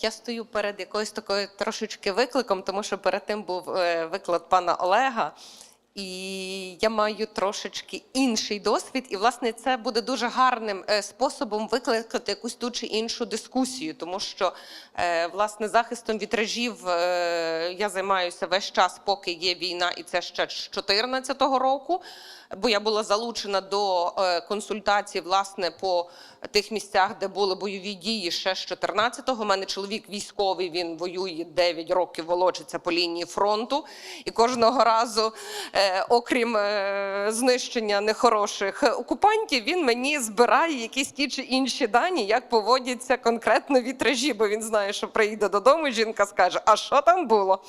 Я стою перед якоюсь такою трошечки викликом, тому що перед тим був е, виклад пана Олега. І я маю трошечки інший досвід, і власне це буде дуже гарним е, способом викликати якусь ту чи іншу дискусію, тому що е, власне захистом вітражів я займаюся весь час, поки є війна, і це ще з 2014 року. Бо я була залучена до е, консультацій власне по тих місцях, де були бойові дії ще з 14-го. У мене чоловік військовий, він воює 9 років, волочиться по лінії фронту. І кожного разу, е, окрім е, знищення нехороших окупантів, він мені збирає якісь ті чи інші дані, як поводяться конкретно вітражі, бо він знає, що приїде додому, жінка скаже: А що там було?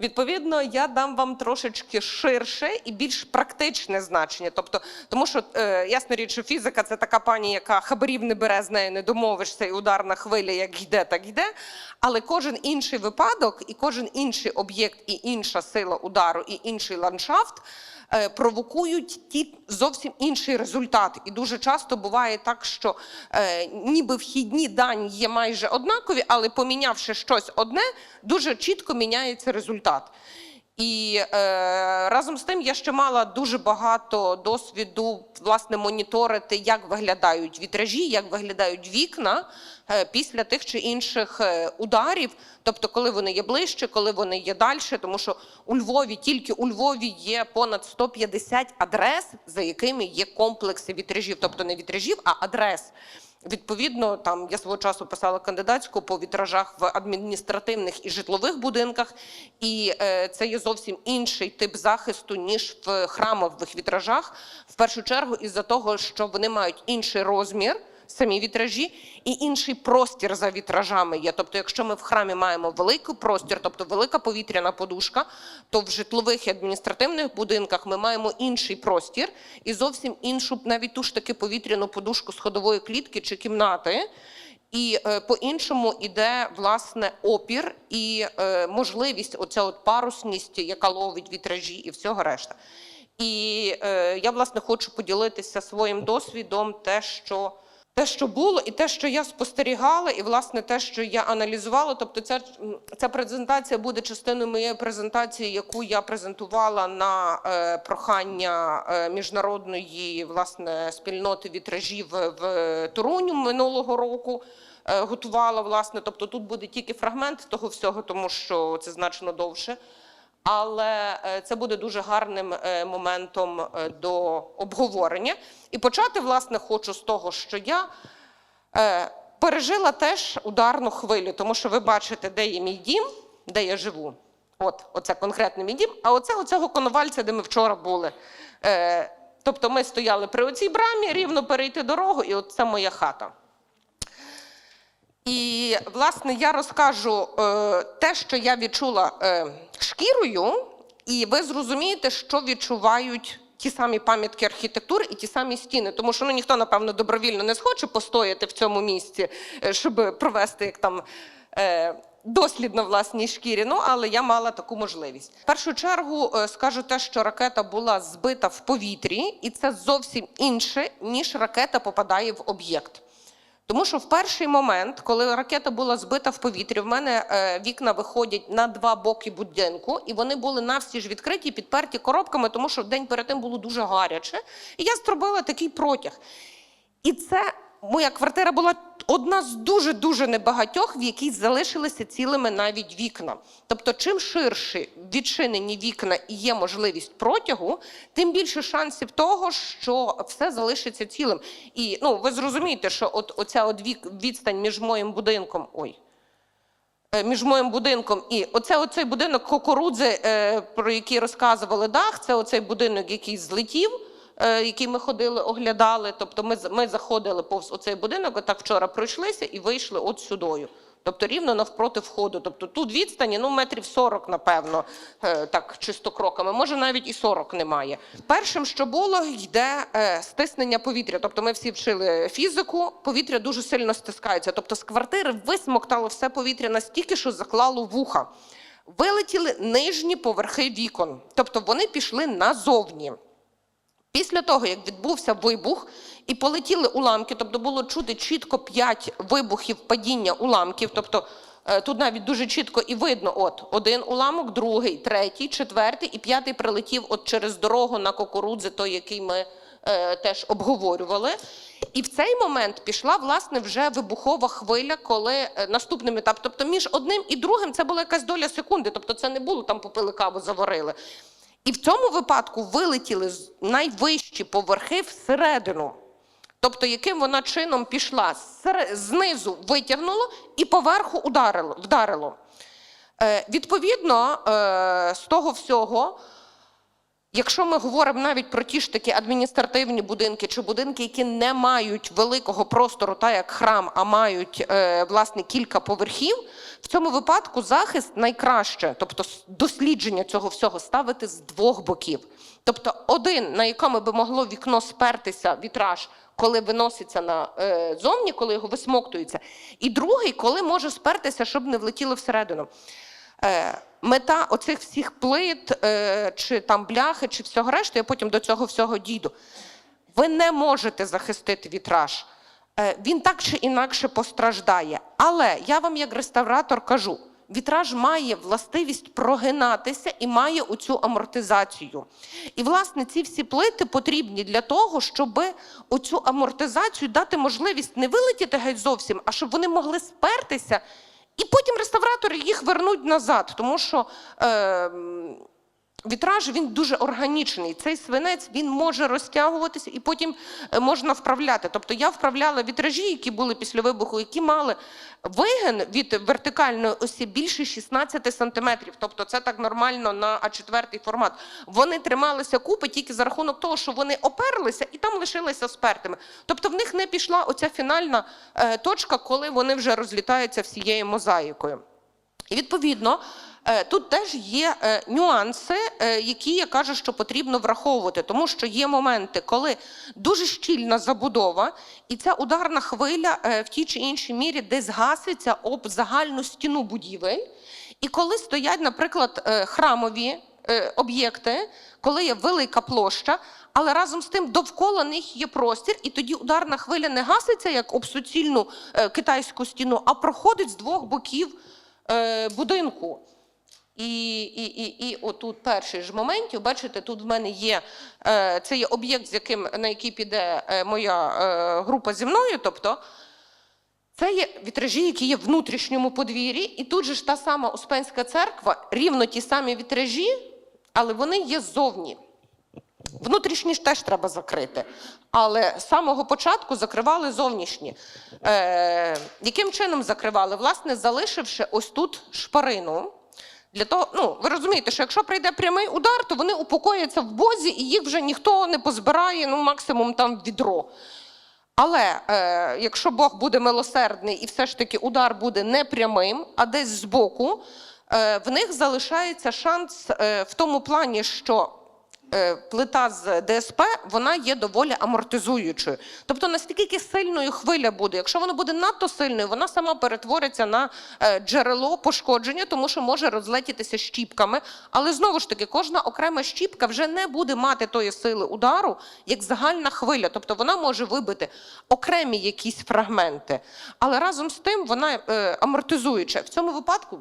Відповідно, я дам вам трошечки ширше і більш практичне значення. Тобто, тому що е, ясна річ, що фізика це така пані, яка хабарів не бере з нею, не домовишся, і ударна хвиля як йде, так йде. Але кожен інший випадок, і кожен інший об'єкт, і інша сила удару, і інший ландшафт. Е, Провокують ті зовсім інший результат, і дуже часто буває так, що е, ніби вхідні дані є майже однакові, але помінявши щось одне, дуже чітко міняється результат. І е, разом з тим я ще мала дуже багато досвіду власне моніторити, як виглядають вітражі, як виглядають вікна після тих чи інших е, ударів. Тобто, коли вони є ближче, коли вони є далі, тому що у Львові тільки у Львові є понад 150 адрес, за якими є комплекси вітражів, тобто не вітражів, а адрес. Відповідно, там я свого часу писала кандидатську по вітражах в адміністративних і житлових будинках, і е, це є зовсім інший тип захисту ніж в храмових вітражах. В першу чергу, із-за того, що вони мають інший розмір. Самі вітражі і інший простір за вітражами є. Тобто, якщо ми в храмі маємо великий простір, тобто велика повітряна подушка, то в житлових і адміністративних будинках ми маємо інший простір і зовсім іншу, навіть ту ж таки повітряну подушку з ходової клітки чи кімнати. І е, по-іншому іде власне опір і е, можливість, оця от парусність, яка ловить вітражі і всього решта. І е, я власне хочу поділитися своїм досвідом, те, що те, що було, і те, що я спостерігала, і власне те, що я аналізувала. Тобто, ця, ця презентація буде частиною моєї презентації, яку я презентувала на е, прохання е, міжнародної власне спільноти вітражів в Туруню минулого року. е, Готувала власне, тобто тут буде тільки фрагмент того всього, тому що це значно довше. Але е, це буде дуже гарним е, моментом е, до обговорення. І почати, власне, хочу з того, що я пережила теж ударну хвилю, тому що ви бачите, де є мій дім, де я живу. От, оце конкретно мій дім, а оце оцього коновальця, де ми вчора були. Тобто ми стояли при оцій брамі, рівно перейти дорогу, і от це моя хата. І, власне, я розкажу е, те, що я відчула е, шкірою, і ви зрозумієте, що відчувають ті самі пам'ятки архітектури і ті самі стіни. Тому що ну, ніхто, напевно, добровільно не схоче постояти в цьому місці, е, щоб провести як там. Е, Дослід на власній шкірі, ну але я мала таку можливість. В першу чергу е, скажу те, що ракета була збита в повітрі, і це зовсім інше, ніж ракета попадає в об'єкт. Тому що в перший момент, коли ракета була збита в повітрі, в мене е, вікна виходять на два боки будинку, і вони були навстіж відкриті, підперті коробками, тому що день перед тим було дуже гаряче. І я зробила такий протяг. І це моя квартира була одна з дуже дуже небагатьох, в якій залишилися цілими навіть вікна. Тобто, чим ширші відчинені вікна і є можливість протягу, тим більше шансів того, що все залишиться цілим. І ну, ви зрозумієте, що от оця от вік, відстань між моїм будинком. Ой. е, Між моїм будинком і оце оцей будинок кукурудзи, е, про який розказували дах, це оцей будинок, який злетів, який ми ходили, оглядали. Тобто ми, ми заходили повз оцей будинок, отак вчора пройшлися і вийшли от сюдою. Тобто рівно навпроти входу. Тобто тут відстані ну, метрів 40, напевно, е, так чисто кроками. Може, навіть і 40 немає. Першим, що було, йде е, стиснення повітря. Тобто ми всі вчили фізику, повітря дуже сильно стискається. Тобто з квартири висмоктало все повітря настільки, що заклало вуха. Вилетіли нижні поверхи вікон, тобто вони пішли назовні. Після того, як відбувся вибух і полетіли уламки, тобто було чути чітко 5 вибухів падіння уламків, тобто Е, Тут навіть дуже чітко і видно: от один уламок, другий, третій, четвертий і п'ятий прилетів от через дорогу на кукурудзи, той, який ми е, теж обговорювали. І в цей момент пішла власне вже вибухова хвиля, коли е, наступним етап. Тобто між одним і другим це була якась доля секунди. Тобто це не було там попили каву, заварили. І в цьому випадку вилетіли з- найвищі поверхи всередину. Тобто, яким вона чином пішла знизу витягнуло і поверху ударило, вдарило. Е, відповідно, е, з того всього, якщо ми говоримо навіть про ті ж такі адміністративні будинки чи будинки, які не мають великого простору, так як храм, а мають е, власне кілька поверхів, в цьому випадку захист найкраще, тобто дослідження цього всього ставити з двох боків. Тобто, один, на якому би могло вікно спертися вітраж, коли виноситься на е, зовні, коли його висмоктується, і другий, коли може спертися, щоб не влетіло всередину. Е, мета оцих всіх плит, е, чи там бляхи, чи всього решти, я потім до цього всього дійду. Ви не можете захистити вітраж. Е, він так чи інакше постраждає. Але я вам, як реставратор, кажу: вітраж має властивість прогинатися і має оцю амортизацію. І, власне, ці всі плити потрібні для того, щоб оцю амортизацію дати можливість не вилетіти геть зовсім, а щоб вони могли спертися. І потім реставратори їх вернуть назад, тому що е, вітраж він дуже органічний. Цей свинець він може розтягуватися і потім е, можна вправляти. Тобто я вправляла вітражі, які були після вибуху, які мали вигин від вертикальної осі більше 16 сантиметрів. Тобто це так нормально на А4 формат. Вони трималися купи тільки за рахунок того, що вони оперлися і там лишилися спертими. Тобто в них не пішла оця фінальна е, точка, коли вони вже розлітаються всією мозаїкою. І відповідно. Е, Тут теж є е, нюанси, е, які я кажу, що потрібно враховувати, тому що є моменти, коли дуже щільна забудова, і ця ударна хвиля в тій чи іншій мірі десь гаситься об загальну стіну будівель. І коли стоять, наприклад, храмові об'єкти, коли є велика площа, але разом з тим довкола них є простір, і тоді ударна хвиля не гаситься як об суцільну китайську стіну, а проходить з двох боків будинку. І, і, і, і отут перший ж моментів, бачите, тут в мене є е, це є об'єкт, з яким на який піде е, моя е, група зі мною. Тобто це є вітражі, які є в внутрішньому подвір'ї, і тут же ж та сама Успенська церква, рівно ті самі вітражі, але вони є ззовні. Внутрішні ж теж треба закрити. Але з самого початку закривали зовнішні. Е, яким чином закривали? Власне, залишивши ось тут шпарину. Для того, ну, ви розумієте, що якщо прийде прямий удар, то вони упокояться в бозі, і їх вже ніхто не позбирає, ну, максимум там відро. Але е, якщо Бог буде милосердний і все ж таки удар буде не прямим, а десь збоку, е, в них залишається шанс е, в тому плані, що плита з ДСП вона є доволі амортизуючою. Тобто настільки сильною хвиля буде. Якщо вона буде надто сильною, вона сама перетвориться на е, джерело пошкодження, тому що може розлетітися щіпками. Але знову ж таки, кожна окрема щіпка вже не буде мати тої сили удару, як загальна хвиля. Тобто вона може вибити окремі якісь фрагменти. Але разом з тим вона е, амортизуюча. В цьому випадку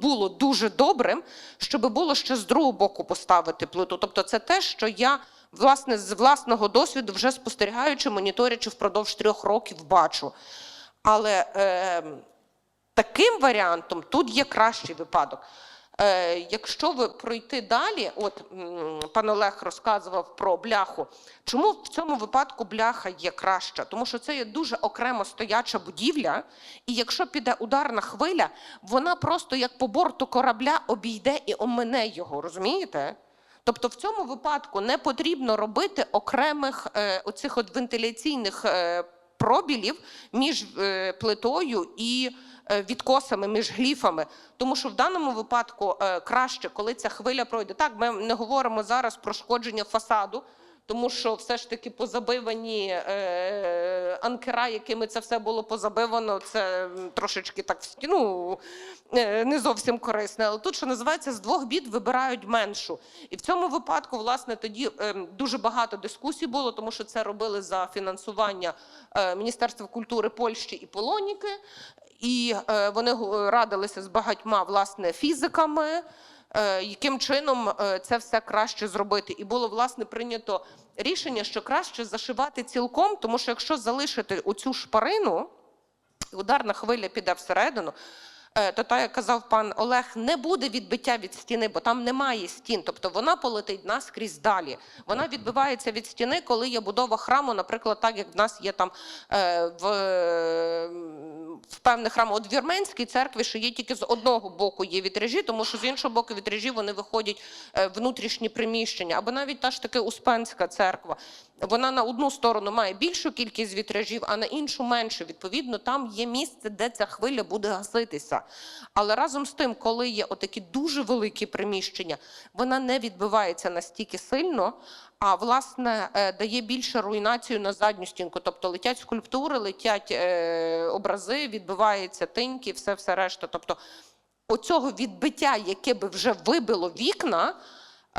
було дуже добрим, щоб було ще з другого боку поставити плиту. Тобто, це те, що я власне з власного досвіду, вже спостерігаючи, моніторячи впродовж трьох років, бачу. Але е, таким варіантом тут є кращий випадок. Е, якщо ви пройти далі, от пан Олег розказував про бляху. Чому в цьому випадку бляха є краща? Тому що це є дуже окремо стояча будівля, і якщо піде ударна хвиля, вона просто як по борту корабля обійде і омине його, розумієте? Тобто в цьому випадку не потрібно робити окремих е, оцих от вентиляційних е, пробілів між е, плитою і е, відкосами, між гліфами. Тому що в даному випадку е, краще, коли ця хвиля пройде. Так, ми не говоримо зараз про шкодження фасаду. Тому що все ж таки позабивані е, анкера, якими це все було позабивано, це трошечки так стіну е, не зовсім корисне. Але тут, що називається, з двох бід вибирають меншу. І в цьому випадку, власне, тоді е, дуже багато дискусій було, тому що це робили за фінансування е, Міністерства культури Польщі і Полоніки. І е, вони радилися з багатьма власне фізиками, е, яким чином е, це все краще зробити. І було власне прийнято рішення, що краще зашивати цілком, тому що якщо залишити оцю шпарину, ударна хвиля піде всередину. Е, То так, як казав пан Олег, не буде відбиття від стіни, бо там немає стін. Тобто вона полетить наскрізь далі. Вона відбивається від стіни, коли є будова храму, наприклад, так як в нас є там е, в, в певних храмах. От в Вірменській церкві, що є тільки з одного боку є вітражі, тому що з іншого боку вітражі вони виходять е, внутрішні приміщення. Або навіть та ж таки Успенська церква. Вона на одну сторону має більшу кількість вітражів, а на іншу менше. Відповідно, там є місце, де ця хвиля буде гаситися. Але разом з тим, коли є отакі дуже великі приміщення, вона не відбивається настільки сильно, а власне е, дає більше руйнацію на задню стінку. Тобто летять скульптури, летять е, образи, відбиваються тиньки, все, все решта. Тобто, оцього відбиття, яке би вже вибило вікна.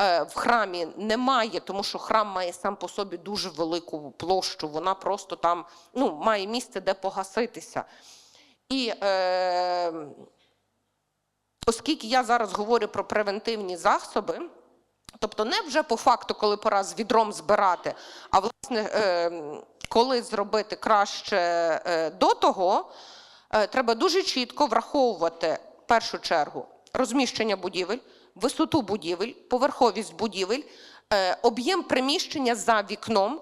Е, В храмі немає, тому що храм має сам по собі дуже велику площу. Вона просто там ну, має місце, де погаситися. І е, оскільки я зараз говорю про превентивні засоби, тобто не вже по факту, коли пора з відром збирати, а власне, е, коли зробити краще е, до того, е, треба дуже чітко враховувати в першу чергу розміщення будівель, висоту будівель, поверховість будівель, е, об'єм приміщення за вікном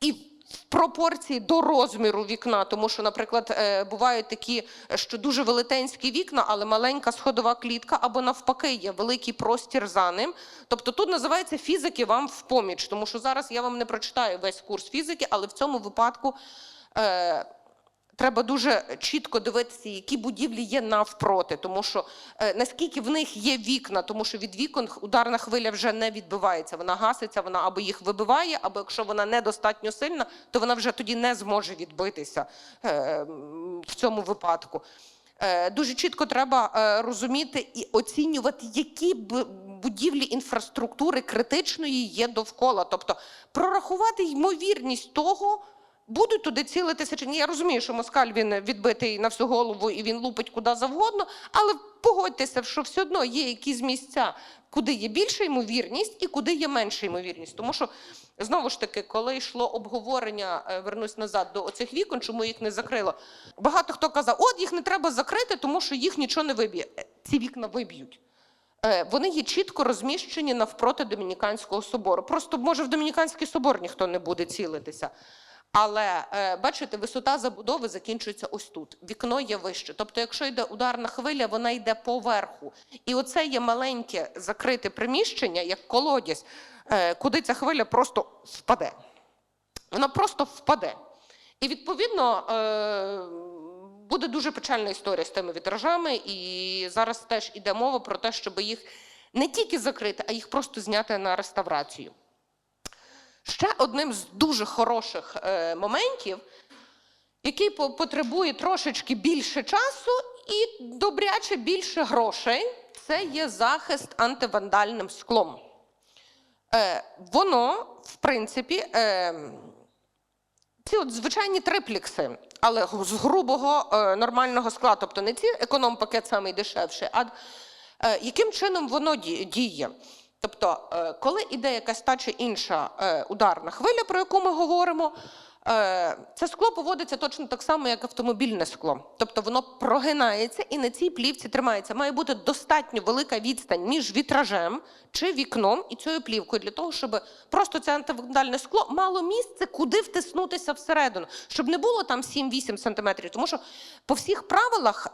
і в пропорції до розміру вікна, тому що, наприклад, е, бувають такі, що дуже велетенські вікна, але маленька сходова клітка, або навпаки, є великий простір за ним. Тобто тут називається фізики вам в поміч, тому що зараз я вам не прочитаю весь курс фізики, але в цьому випадку. Е, Треба дуже чітко дивитися, які будівлі є навпроти, тому що е, наскільки в них є вікна, тому що від вікон ударна хвиля вже не відбивається. Вона гаситься, вона або їх вибиває, або якщо вона недостатньо сильна, то вона вже тоді не зможе відбитися е, в цьому випадку. Е, Дуже чітко треба е, розуміти і оцінювати, які б будівлі інфраструктури критичної є довкола, тобто прорахувати ймовірність того. Будуть туди цілитися чи ні. Я розумію, що москаль він відбитий на всю голову і він лупить куди завгодно, але погодьтеся, що все одно є якісь місця, куди є більша ймовірність і куди є менша ймовірність. Тому що знову ж таки, коли йшло обговорення, е, вернусь назад до оцих вікон, чому їх не закрило. Багато хто казав, от їх не треба закрити, тому що їх нічого не виб'є. Е, Ці вікна виб'ють. Е, Вони є чітко розміщені навпроти Домініканського собору. Просто може в Домініканський собор ніхто не буде цілитися. Але е, бачите, висота забудови закінчується ось тут. Вікно є вище. Тобто, якщо йде ударна хвиля, вона йде поверху. І оце є маленьке закрите приміщення, як колодязь, е, куди ця хвиля просто впаде. Вона просто впаде. І відповідно е, буде дуже печальна історія з тими вітражами. І зараз теж іде мова про те, щоб їх не тільки закрити, а їх просто зняти на реставрацію. Ще одним з дуже хороших е, моментів, який потребує трошечки більше часу і добряче більше грошей, це є захист антивандальним склом. Е, воно, в принципі, е, ці от звичайні триплікси, але з грубого нормального скла, тобто не ці економ-пакет самий дешевший, а яким чином воно діє. Тобто, е, коли іде якась та чи інша е, ударна хвиля, про яку ми говоримо, е, це скло поводиться точно так само, як автомобільне скло. Тобто воно прогинається і на цій плівці тримається. Має бути достатньо велика відстань між вітражем чи вікном і цією плівкою для того, щоб просто це антивандальне скло мало місце, куди втиснутися всередину, щоб не було там 7-8 сантиметрів. Тому що по всіх правилах.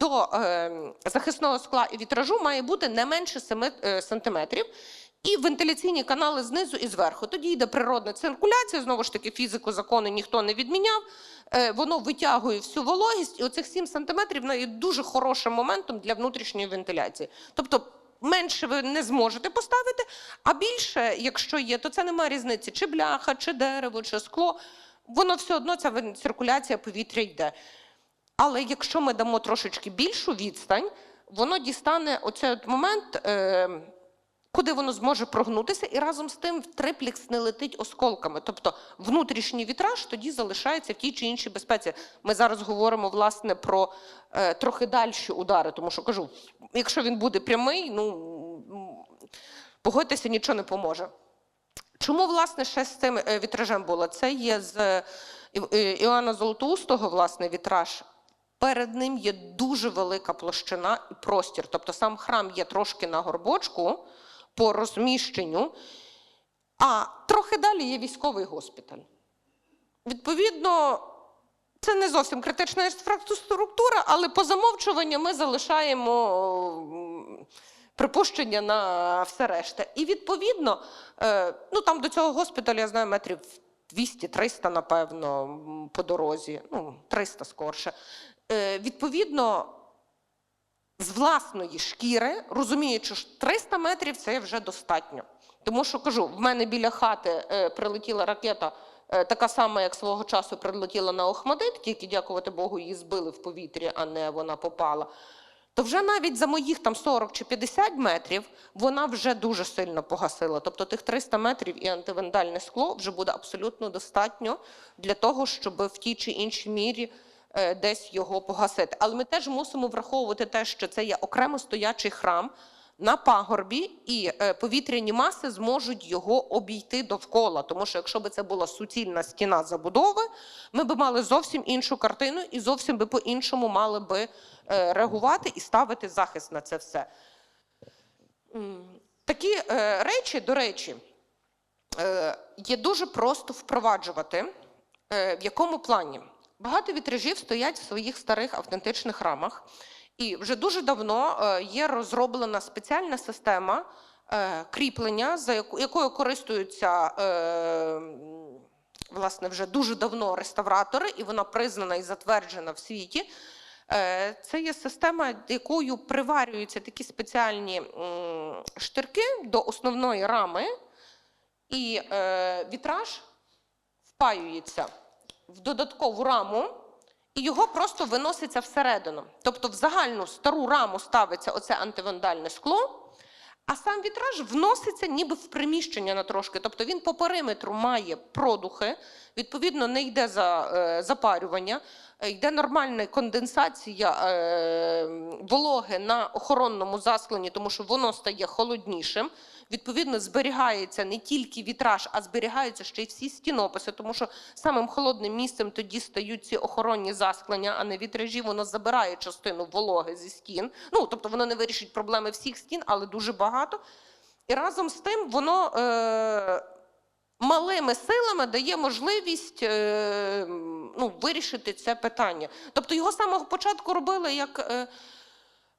До е, захисного скла і вітражу має бути не менше 7 е, сантиметрів. І вентиляційні канали знизу і зверху. Тоді йде природна циркуляція, знову ж таки, фізику закону ніхто не відміняв. Е, воно витягує всю вологість, і оцих 7 сантиметрів є дуже хорошим моментом для внутрішньої вентиляції. Тобто менше ви не зможете поставити, а більше, якщо є, то це немає різниці, чи бляха, чи дерево, чи скло. Воно все одно ця циркуляція повітря йде. Але якщо ми дамо трошечки більшу відстань, воно дістане оцей от момент, е, куди воно зможе прогнутися, і разом з тим триплікс не летить осколками. Тобто внутрішній вітраж тоді залишається в тій чи іншій безпеці. Ми зараз говоримо власне про е, трохи дальші удари, тому що кажу, якщо він буде прямий, ну погодьтеся, нічого не поможе. Чому власне ще з цим е, вітражем було? Це є з Іоанна Золотоустого, власне, вітраж. Перед ним є дуже велика площина і простір. Тобто сам храм є трошки на горбочку по розміщенню, а трохи далі є військовий госпіталь. Відповідно, це не зовсім критична інфраструктура, але по замовчуванню ми залишаємо припущення на все решта. І відповідно, е, ну там до цього госпіталю, я знаю, метрів 200-300, напевно, по дорозі, ну, 300 скорше. Е, Відповідно, з власної шкіри, розуміючи, що 300 метрів це вже достатньо. Тому що кажу, в мене біля хати е, прилетіла ракета, е, така сама, як свого часу прилетіла на Охмадит, тільки, дякувати Богу, її збили в повітрі, а не вона попала. То вже навіть за моїх там 40 чи 50 метрів вона вже дуже сильно погасила. Тобто тих 300 метрів і антивандальне скло вже буде абсолютно достатньо для того, щоб в тій чи іншій мірі десь його погасити. Але ми теж мусимо враховувати те, що це є окремо стоячий храм на пагорбі, і е, повітряні маси зможуть його обійти довкола. Тому що якщо б це була суцільна стіна забудови, ми б мали зовсім іншу картину і зовсім би по-іншому мали би е, реагувати і ставити захист на це все. Такі е, речі, до речі, е, є дуже просто впроваджувати. Е, В якому плані? Багато вітражів стоять в своїх старих автентичних рамах, і вже дуже давно е, є розроблена спеціальна система е, кріплення, за якою користуються е, власне вже дуже давно реставратори, і вона признана і затверджена в світі. Це є система, якою приварюються такі спеціальні штирки до основної рами, і вітраж впаюється в додаткову раму, і його просто виноситься всередину. Тобто в загальну стару раму ставиться оце антивандальне скло, а сам вітраж вноситься ніби в приміщення на трошки. Тобто він по периметру має продухи, відповідно, не йде за е, запарювання, е, йде нормальна конденсація е, вологи на охоронному заскленні, тому що воно стає холоднішим. Відповідно, зберігається не тільки вітраж, а зберігаються ще й всі стінописи, тому що самим холодним місцем тоді стають ці охоронні засклення, а не вітражі. Воно забирає частину вологи зі стін. Ну тобто воно не вирішить проблеми всіх стін, але дуже багато. І разом з тим воно е, малими силами дає можливість е, ну, вирішити це питання. Тобто його самого початку робили як е,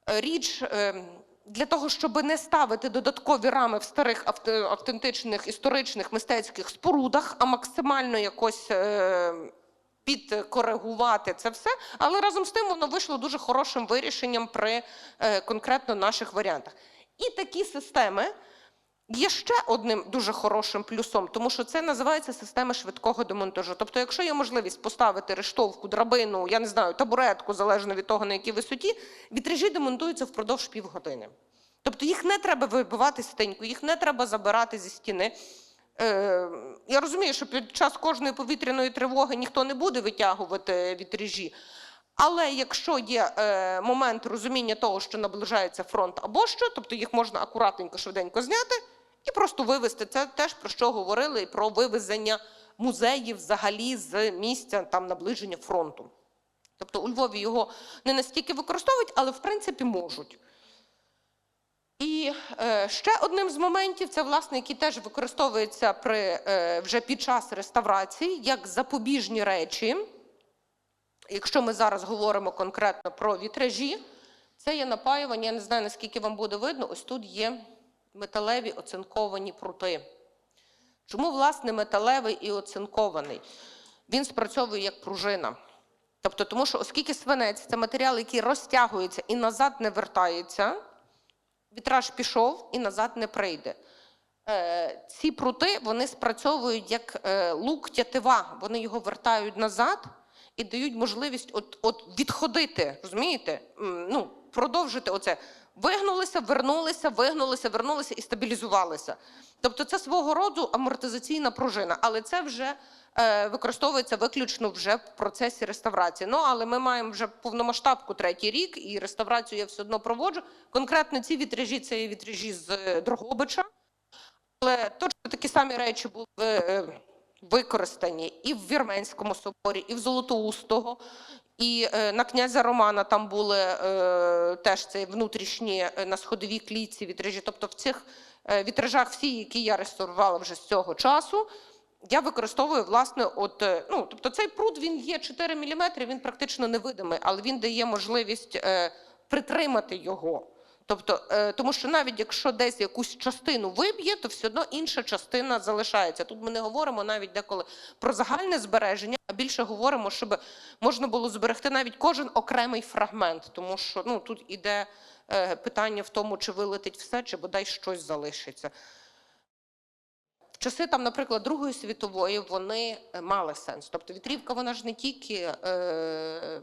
річ. Е, для того, щоб не ставити додаткові рами в старих авт- автентичних історичних мистецьких спорудах, а максимально якось е, підкоригувати це все. Але разом з тим воно вийшло дуже хорошим вирішенням при е, конкретно наших варіантах. І такі системи є ще одним дуже хорошим плюсом, тому що це називається система швидкого демонтажу. Тобто, якщо є можливість поставити рештовку, драбину, я не знаю, табуретку, залежно від того, на якій висоті, вітражі демонтуються впродовж півгодини. Тобто їх не треба вибивати стеньку, їх не треба забирати зі стіни. Е, я розумію, що під час кожної повітряної тривоги ніхто не буде витягувати вітражі. Але якщо є е, момент розуміння того, що наближається фронт або що, тобто їх можна акуратненько, швиденько зняти і просто вивезти. Це теж про що говорили про вивезення музеїв взагалі з місця там наближення фронту. Тобто у Львові його не настільки використовують, але в принципі можуть. І е, ще одним з моментів, це власне, який теж використовується при е, вже під час реставрації, як запобіжні речі. Якщо ми зараз говоримо конкретно про вітражі, це є напаювання. Я не знаю, наскільки вам буде видно. Ось тут є металеві оцинковані прути. Чому, власне, металевий і оцинкований? Він спрацьовує як пружина. Тобто, тому що, оскільки свинець це матеріал, який розтягується і назад не вертається, вітраж пішов і назад не прийде. Е, ці прути вони спрацьовують як е, лук тятива, вони його вертають назад і дають можливість от, от відходити, розумієте? Ну, продовжити оце. Вигнулися, вернулися, вигнулися, вернулися і стабілізувалися. Тобто це свого роду амортизаційна пружина, але це вже е, використовується виключно вже в процесі реставрації. Ну але ми маємо вже повномасштабку третій рік, і реставрацію я все одно проводжу. Конкретно ці вітражі це є вітражі з е, Дрогобича. Але точно такі самі речі були е, використані і в Вірменському соборі, і в Золотоустого, і е, на князя Романа там були е, теж це внутрішні е, на сходовій клітці вітражі. Тобто в цих вітражах, всі, які я реставрувала вже з цього часу, я використовую власне, от ну тобто цей пруд він є 4 мм, він практично невидимий, але він дає можливість е, притримати його. Тобто, е, тому що навіть якщо десь якусь частину виб'є, то все одно інша частина залишається. Тут ми не говоримо навіть деколи про загальне збереження, а більше говоримо, щоб можна було зберегти навіть кожен окремий фрагмент, тому що ну тут іде е, питання в тому, чи вилетить все, чи бодай щось залишиться. Часи там, наприклад, Другої світової вони е, мали сенс. Тобто вітрівка, вона ж не тільки е,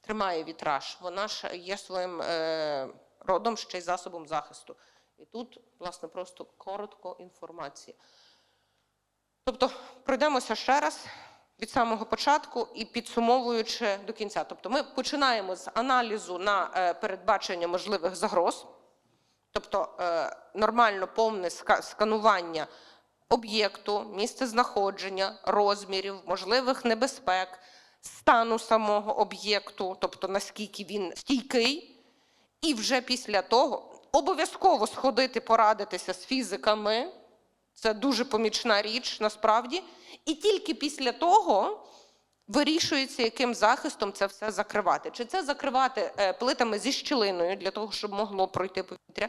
тримає вітраж, вона ж є своїм е, родом ще й засобом захисту. І тут, власне, просто коротко інформація. Тобто, пройдемося ще раз від самого початку і підсумовуючи до кінця. Тобто, ми починаємо з аналізу на е, передбачення можливих загроз, тобто е, нормально повне сканування об'єкту, місце знаходження, розмірів, можливих небезпек, стану самого об'єкту, тобто наскільки він стійкий. І вже після того обов'язково сходити порадитися з фізиками. Це дуже помічна річ насправді. І тільки після того вирішується, яким захистом це все закривати. Чи це закривати е, плитами зі щілиною для того, щоб могло пройти повітря,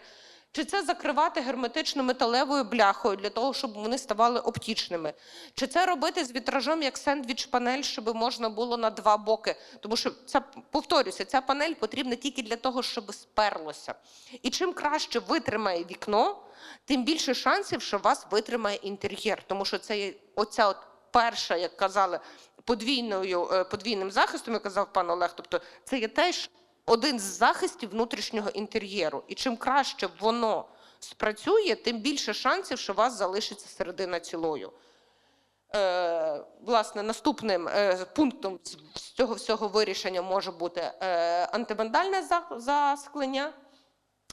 чи це закривати герметично-металевою бляхою для того, щоб вони ставали оптічними, чи це робити з вітражом як сендвіч-панель, щоб можна було на два боки. Тому що це повторюся, ця панель потрібна тільки для того, щоб сперлося. І чим краще витримає вікно, тим більше шансів, що вас витримає інтер'єр. Тому що це є оця от перша, як казали, подвійною, е, подвійним захистом, як казав пан Олег. Тобто це є теж один з захистів внутрішнього інтер'єру. І чим краще воно спрацює, тим більше шансів, що у вас залишиться середина цілою. Е, власне, наступним е, пунктом з цього всього вирішення може бути е, антивандальне засклення.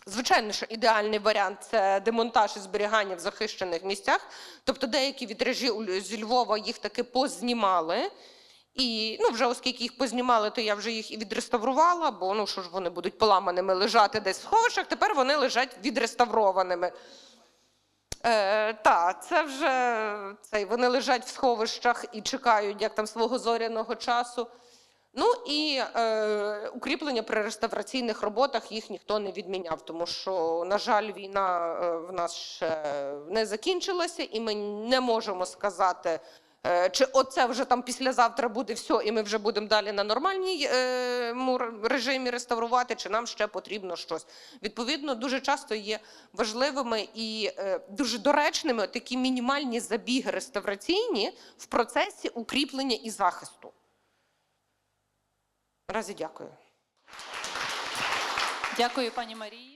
Звичайно, що ідеальний варіант це демонтаж і зберігання в захищених місцях. Тобто деякі вітражі у зі Львова їх таки познімали. І ну, вже оскільки їх познімали, то я вже їх і відреставрувала, бо ну що ж вони будуть поламаними лежати десь в сховищах, тепер вони лежать відреставрованими. Е, так, це вже цей, вони лежать в сховищах і чекають як там свого зоряного часу. Ну і е, укріплення при реставраційних роботах їх ніхто не відміняв, тому що, на жаль, війна е, в нас ще не закінчилася, і ми не можемо сказати, чи оце вже там післязавтра буде все, і ми вже будемо далі на нормальній е, режимі реставрувати, чи нам ще потрібно щось. Відповідно, дуже часто є важливими і е, дуже доречними такі мінімальні забіги реставраційні в процесі укріплення і захисту. Наразі дякую. Дякую, пані Марії.